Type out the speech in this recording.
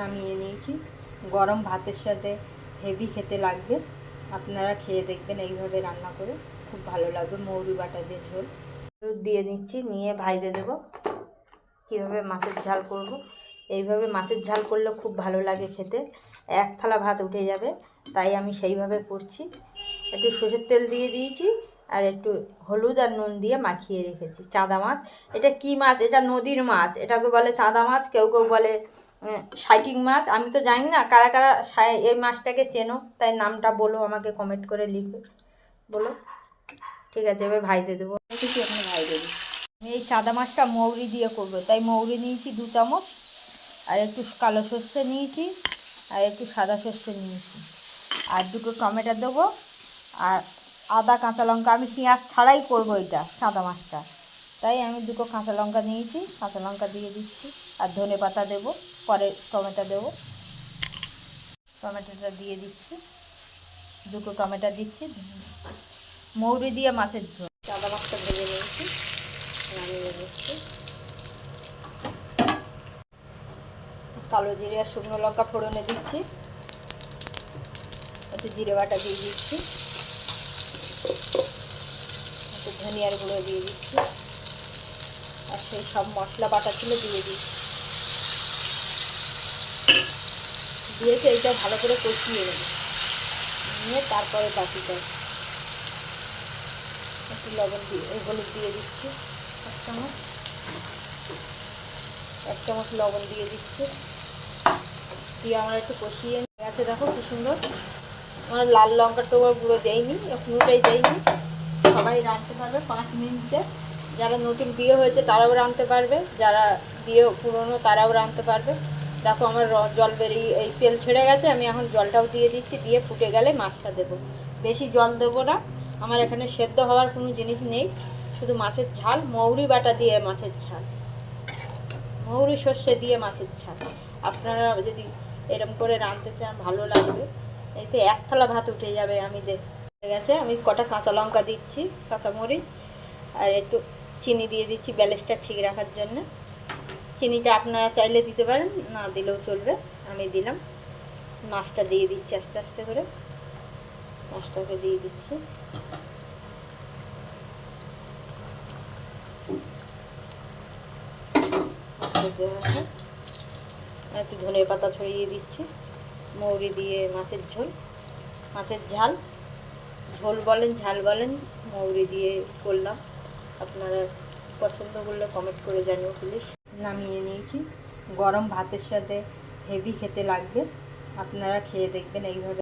নামিয়ে নিয়েছি। গরম ভাতের সাথে হেভি খেতে লাগবে। আপনারা খেয়ে দেখবেন এইভাবে রান্না করে। খুব ভালো লাগবে মৌরি বাটা দিয়ে ঝোল। হলুদ দিয়ে নিচ্ছি নিয়ে ভাইতে দেবো। কীভাবে মাছের ঝাল করব? এইভাবে মাছের ঝাল করলে খুব ভালো লাগে খেতে। এক থালা ভাত উঠে যাবে, তাই আমি সেইভাবে করছি। একটু সর্ষের তেল দিয়ে দিয়েছি আর একটু হলুদ আর নুন দিয়ে মাখিয়ে রেখেছি। চাঁদা মাছ। এটা কি মাছ? এটা নদীর মাছ। এটাকে বলে চাঁদা মাছ। কেউ কেউ বলে সাইটিং মাছ। আমি তো জানি না কারা কারা এই মাছটাকে চেনো? তাই নামটা বলো, আমাকে কমেন্ট করে লিখে। বলো। ঠিক আছে, এবার ভাইতে দেবো। কিছু ভাই দেবো আমি এই চাঁদা মাছটা মৌরি দিয়ে করব। তাই মৌরি নিয়েছি দু চামচ। আর একটু কালো সর্ষে নিয়েছি। আর একটু সাদা সর্ষে নিয়েছি। আর দুটো টমেটো দেবো। আর আদা, কাঁচা লঙ্কা, আমি পেঁয়াজ ছাড়াই করব এটা সাদা মাছটা। তাই আমি দুটো কাঁচা লঙ্কা নিয়েছি, কাঁচা লঙ্কা দিয়ে দিচ্ছি, আর ধনে পাতা দেবো, পরে টমেটো দেবো। টমেটোটা দিয়ে দিচ্ছি, দুটো টমেটো দিচ্ছি, মৌরি দিয়ে মাছের ঝোল। সাদা মাছটা ভেজে নিয়েছি, নামিয়ে নিচ্ছি। কালো জিরে আর শুকনো লঙ্কা ফোড়নে দিচ্ছি, একটু জিরে বাটা দিয়ে দিচ্ছি একটু ধনিয়ার গুঁড়ো দিয়ে দিচ্ছি। আর সেই সব মশলা বাটা ছিল দিয়ে দিচ্ছি। দিয়েছে এইটা ভালো করে কষিয়ে নেব। নিয়ে তারপরে বাকিটা একটু লবণ দিয়ে হলুদ দিয়ে দিচ্ছি এক চামচ। এক চামচ লবণ দিয়ে দিচ্ছি। দিয়ে আমরা একটু কষিয়ে আছে দেখো কি সুন্দর। আমরা লাল লঙ্কা টোকা গুঁড়ো দেয়নি পুরোটাই দেয়নি। সবাই রাঁধতে পারবে পাঁচ মিনিটে। যারা নতুন বিয়ে হয়েছে, তারাও রাঁধতে পারবে। যারা বিয়ে পুরনো, তারাও রাঁধতে পারবে। দেখো আমার জল বেরিয়ে, এই তেল ছেড়ে গেছে, আমি এখন জলটাও দিয়ে দিচ্ছি, দিয়ে ফুটে গেলে মাছটা দেবো। বেশি জল দেবো না। আমার এখানে সেদ্ধ হওয়ার কোনো জিনিস নেই। শুধু মাছের ঝাল, মৌরি বাটা দিয়ে মাছের ঝাল। মৌরি সর্ষে দিয়ে মাছের ঝাল। আপনারা যদি এরম করে রাঁধতে চান, ভালো লাগবে। এতে এক থালা ভাত উঠে যাবে, আমি দেখ আছে আমি কটা কাঁচা লঙ্কা দিচ্ছি কাঁচামরিচ আর একটু চিনি দিয়ে দিচ্ছি ব্যালেন্সটা ঠিক রাখার জন্য। চিনিটা আপনারা চাইলে দিতে পারেন, না দিলেও চলবে। আমি দিলাম। মাছটা দিয়ে দিচ্ছি আস্তে আস্তে করে। মাছটাকে দিয়ে দিচ্ছি। একটু ধনে পাতা ছড়িয়ে দিচ্ছি। মৌরি দিয়ে মাছের ঝোল। মাছের ঝাল। ঝোল বলেন, ঝাল বলেন, মৌরি দিয়ে করলাম। আপনারা পছন্দ করলে কমেন্ট করে জানিও প্লিজ নামিয়ে নিয়েছি। গরম ভাতের সাথে হেভি খেতে লাগবে। আপনারা খেয়ে দেখবেন এইভাবে।